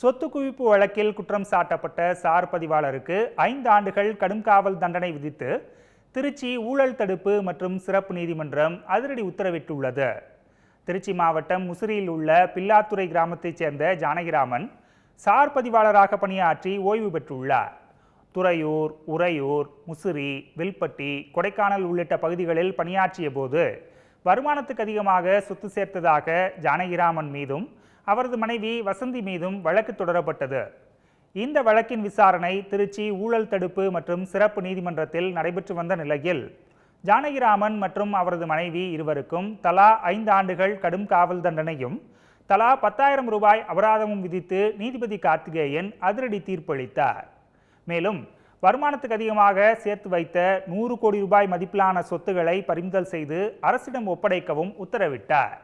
சொத்து குவிப்பு வழக்கில் குற்றம் சாட்டப்பட்ட சார் பதிவாளருக்கு ஐந்து ஆண்டுகள் கடும் காவல் தண்டனை விதித்து திருச்சி ஊழல் தடுப்பு மற்றும் சிறப்பு நீதிமன்றம் அதிரடி உத்தரவிட்டுள்ளது. திருச்சி மாவட்டம் முசிறியில் உள்ள பில்லாத்துறை கிராமத்தைச் சேர்ந்த ஜானகிராமன் சார் பதிவாளராக பணியாற்றி ஓய்வு பெற்றுள்ளார். துறையூர் உறையூர் முசிறி வில்பட்டி கொடைக்கானல் உள்ளிட்ட பகுதிகளில் பணியாற்றிய போது வருமானத்துக்கு அதிகமாக சொத்து சேர்த்ததாக ஜானகிராமன் மீதும் அவரது மனைவி வசந்தி மீதும் வழக்கு தொடரப்பட்டது. இந்த வழக்கின் விசாரணை திருச்சி ஊழல் தடுப்பு மற்றும் சிறப்பு நீதிமன்றத்தில் நடைபெற்று வந்த நிலையில் ஜானகிராமன் மற்றும் அவரது மனைவி இருவருக்கும் தலா ஐந்து ஆண்டுகள் கடும் காவல் தண்டனையும் தலா பத்தாயிரம் ரூபாய் அபராதமும் விதித்து நீதிபதி கார்த்திகேயன் அதிரடி தீர்ப்பளித்தார். மேலும் வருமானத்துக்கு அதிகமாக சேர்த்து வைத்த நூறு கோடி ரூபாய் மதிப்பிலான சொத்துக்களை பறிமுதல் செய்து அரசிடம் ஒப்படைக்கவும் உத்தரவிட்டார்.